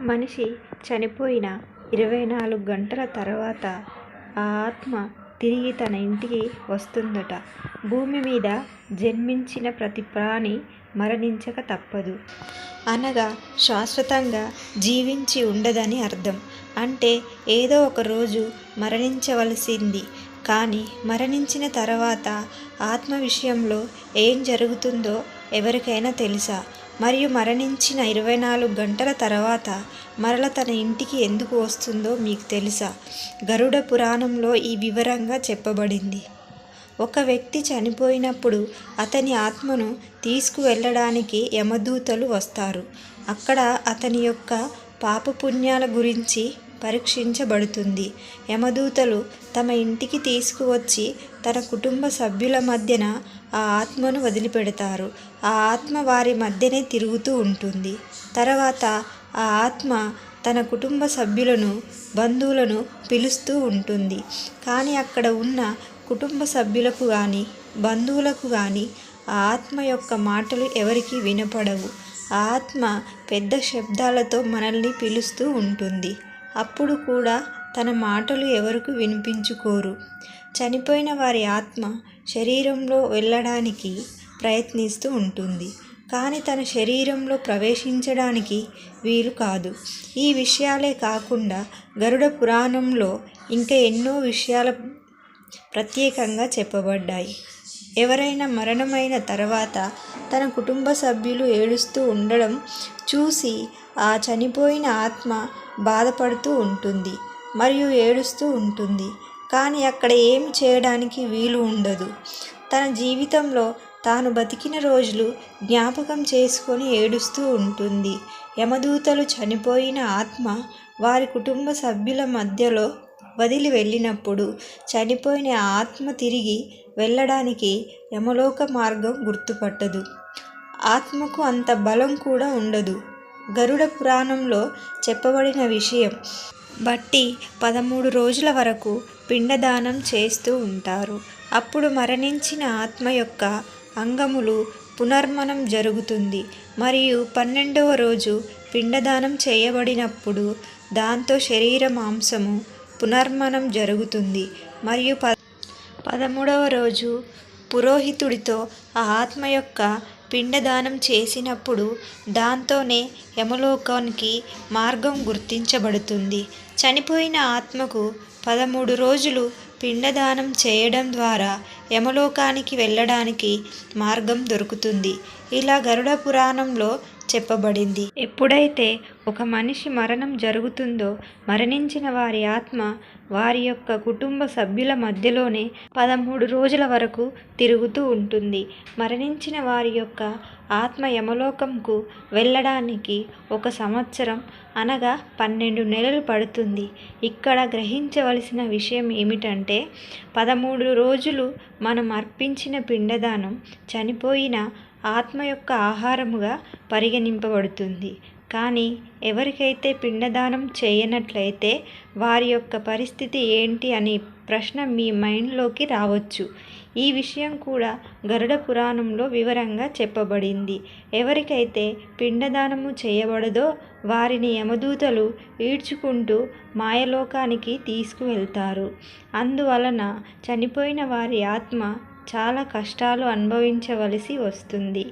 మనిషి చనిపోయిన ఇరవై నాలుగు గంటల తర్వాత ఆ ఆత్మ తిరిగి తన ఇంటికి వస్తుందట. భూమి మీద జన్మించిన ప్రతి ప్రాణి మరణించక తప్పదు. అనగా శాశ్వతంగా జీవించి ఉండదని అర్థం. అంటే ఏదో ఒక రోజు మరణించవలసింది. కానీ మరణించిన తర్వాత ఆత్మ విషయంలో ఏం జరుగుతుందో ఎవరికైనా తెలుసా? మరియు మరణించిన ఇరవై నాలుగు గంటల తర్వాత మరల తన ఇంటికి ఎందుకు వస్తుందో మీకు తెలుసా? గరుడ పురాణంలో ఈ వివరంగా చెప్పబడింది. ఒక వ్యక్తి చనిపోయినప్పుడు అతని ఆత్మను తీసుకువెళ్ళడానికి యమదూతలు వస్తారు. అక్కడ అతని యొక్క పాపపుణ్యాల గురించి పరీక్షించబడుతుంది. యమదూతలు తమ ఇంటికి తీసుకువచ్చి తన కుటుంబ సభ్యుల మధ్యన ఆ ఆత్మను వదిలిపెడతారు. ఆ ఆత్మ వారి మధ్యనే తిరుగుతూ ఉంటుంది. తర్వాత ఆ ఆత్మ తన కుటుంబ సభ్యులను, బంధువులను పిలుస్తూ ఉంటుంది. కానీ అక్కడ ఉన్న కుటుంబ సభ్యులకు కానీ బంధువులకు కానీ ఆ ఆత్మ యొక్క మాటలు ఎవరికీ వినపడవు. ఆ ఆత్మ పెద్ద శబ్దాలతో మనల్ని పిలుస్తూ ఉంటుంది. అప్పుడు కూడా తన మాటలు ఎవరికి వినిపించుకోరు. చనిపోయిన వారి ఆత్మ శరీరంలో వెళ్ళడానికి ప్రయత్నిస్తూ ఉంటుంది. కానీ తన శరీరంలో ప్రవేశించడానికి వీలు కాదు. ఈ విషయాలే కాకుండా గరుడ పురాణంలో ఇంకా ఎన్నో విషయాలు ప్రత్యేకంగా చెప్పబడ్డాయి. ఎవరైనా మరణమైన తర్వాత తన కుటుంబ సభ్యులు ఏడుస్తూ ఉండడం చూసి ఆ చనిపోయిన ఆత్మ బాధపడుతూ ఉంటుంది మరియు ఏడుస్తూ ఉంటుంది. కానీ అక్కడ ఏం చేయడానికి వీలు ఉండదు. తన జీవితంలో తాను బతికిన రోజులు జ్ఞాపకం చేసుకొని ఏడుస్తూ ఉంటుంది. యమదూతలు చనిపోయిన ఆత్మ వారి కుటుంబ సభ్యుల మధ్యలో వదిలి వెళ్ళినప్పుడు చనిపోయిన ఆత్మ తిరిగి వెళ్ళడానికి యమలోక మార్గం గుర్తుపట్టదు. ఆత్మకు అంత బలం కూడా ఉండదు. గరుడ పురాణంలో చెప్పబడిన విషయం బట్టి పదమూడు రోజుల వరకు పిండదానం చేస్తూ ఉంటారు. అప్పుడు మరణించిన ఆత్మ యొక్క అంగములు పునర్మనం జరుగుతుంది మరియు పన్నెండవ రోజు పిండదానం చేయబడినప్పుడు దాంతో శరీర మాంసము పునర్మనం జరుగుతుంది మరియు ప పదమూడవ రోజు పురోహితుడితో ఆ ఆత్మ యొక్క పిండదానం చేసినప్పుడు దాంతోనే యమలోకానికి మార్గం గుర్తించబడుతుంది. చనిపోయిన ఆత్మకు పదమూడు రోజులు పిండదానం చేయడం ద్వారా యమలోకానికి వెళ్ళడానికి మార్గం దొరుకుతుంది. ఇలా గరుడ పురాణంలో చెప్పబడింది. ఎప్పుడైతే ఒక మనిషి మరణం జరుగుతుందో మరణించిన వారి ఆత్మ వారి యొక్క కుటుంబ సభ్యుల మధ్యలోనే పదమూడు రోజుల వరకు తిరుగుతూ ఉంటుంది. మరణించిన వారి యొక్క ఆత్మ యమలోకంకు వెళ్ళడానికి ఒక సంవత్సరం అనగా పన్నెండు నెలలు పడుతుంది. ఇక్కడ గ్రహించవలసిన విషయం ఏమిటంటే పదమూడు రోజులు మనం అర్పించిన పిండదానం చనిపోయిన ఆత్మ యొక్క ఆహారముగా పరిగణింపబడుతుంది. కానీ ఎవరికైతే పిండదానం చేయనట్లయితే వారి యొక్క పరిస్థితి ఏంటి అనే ప్రశ్న మీ మైండ్లోకి రావచ్చు. ఈ విషయం కూడా గరుడ పురాణంలో వివరంగా చెప్పబడింది. ఎవరికైతే పిండదానము చేయబడదో వారిని యమదూతలు ఈడ్చుకుంటూ మాయలోకానికి తీసుకువెళ్తారు అందువలన చనిపోయిన వారి ఆత్మ చాలా కష్టాలు అనుభవించవలసి వస్తుంది.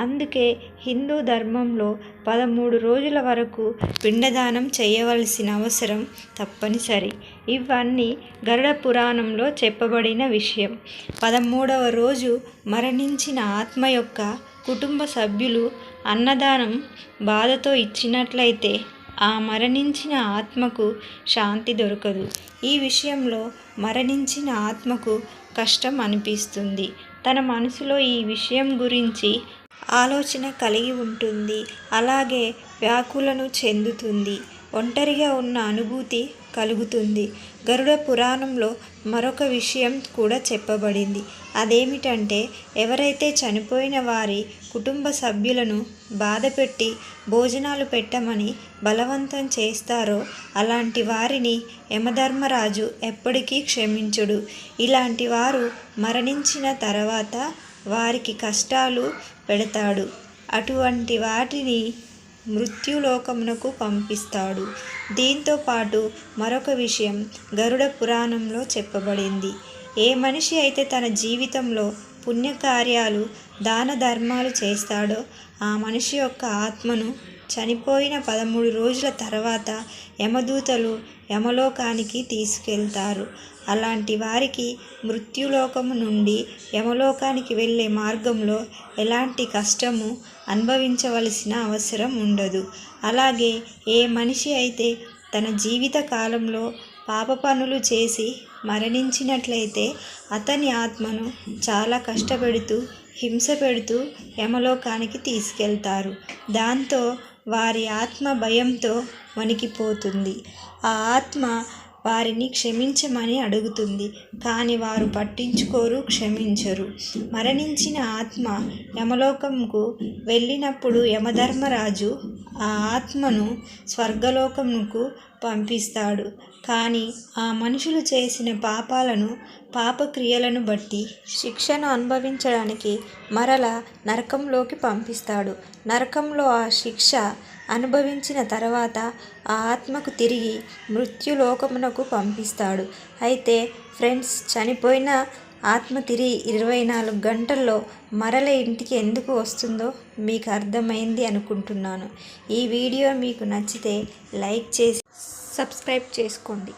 అందుకే హిందూ ధర్మంలో పదమూడు రోజుల వరకు పిండదానం చేయవలసిన అవసరం తప్పనిసరి. ఇవన్నీ గరుడ పురాణంలో చెప్పబడిన విషయం. పదమూడవ రోజు మరణించిన ఆత్మ యొక్క కుటుంబ సభ్యులు అన్నదానం బాధతో ఇచ్చినట్లయితే ఆ మరణించిన ఆత్మకు శాంతి దొరకదు. ఈ విషయంలో మరణించిన ఆత్మకు కష్టం అనిపిస్తుంది. తన మనసులో ఈ విషయం గురించి ఆలోచన కలిగి ఉంటుంది. అలాగే వ్యాకులను చెందుతుంది. ఒంటరిగా ఉన్న అనుభూతి కలుగుతుంది. గరుడ పురాణంలో మరొక విషయం కూడా చెప్పబడింది. అదేమిటంటే ఎవరైతే చనిపోయిన వారి కుటుంబ సభ్యులను బాధపెట్టి భోజనాలు పెట్టమని బలవంతం చేస్తారో అలాంటి వారిని యమధర్మరాజు ఎప్పటికీ క్షమించుడు ఇలాంటి వారు మరణించిన తర్వాత వారికి కష్టాలు పెడతాడు. అటువంటి వాటిని మృత్యులోకమునకు పంపిస్తాడు. దీంతో పాటు మరొక విషయం గరుడ పురాణంలో చెప్పబడింది. ఏ మనిషి అయితే తన జీవితంలో పుణ్యకార్యాలు దాన ధర్మాలు చేస్తాడో ఆ మనిషి యొక్క ఆత్మను చనిపోయిన పదమూడు రోజుల తర్వాత యమదూతలు యమలోకానికి తీసుకెళ్తారు. అలాంటి వారికి మృత్యులోకము నుండి యమలోకానికి వెళ్ళే మార్గంలో ఎలాంటి కష్టము అనుభవించవలసిన అవసరం ఉండదు. అలాగే ఏ మనిషి అయితే తన జీవిత కాలంలో పాప పనులు చేసి మరణించినట్లయితే అతని ఆత్మను చాలా కష్టపెడుతూ హింస పెడుతూ యమలోకానికి తీసుకెళ్తారు. దాంతో వారి ఆత్మ భయంతో వణికిపోతుంది. ఆ ఆత్మ వారిని క్షమించమని అడుగుతుంది కానీ వారు పట్టించుకోరు క్షమించరు. మరణించిన ఆత్మ యమలోకంకు వెళ్ళినప్పుడు యమధర్మరాజు ఆ ఆత్మను స్వర్గలోకముకు పంపిస్తాడు. కానీ ఆ మనుషులు చేసిన పాపాలను పాపక్రియలను బట్టి శిక్షను అనుభవించడానికి మరల నరకంలోకి పంపిస్తాడు. నరకంలో ఆ శిక్ష అనుభవించిన తర్వాత ఆ ఆత్మకు తిరిగి మృత్యులోకమునకు పంపిస్తాడు. అయితే ఫ్రెండ్స్ చనిపోయిన ఆత్మ తిరిగి ఇరవై నాలుగు గంటల్లో మరల ఇంటికి ఎందుకు వస్తుందో మీకు అర్థమైంది అనుకుంటున్నాను. ఈ వీడియో మీకు నచ్చితే లైక్ చేసి సబ్స్క్రైబ్ చేసుకోండి.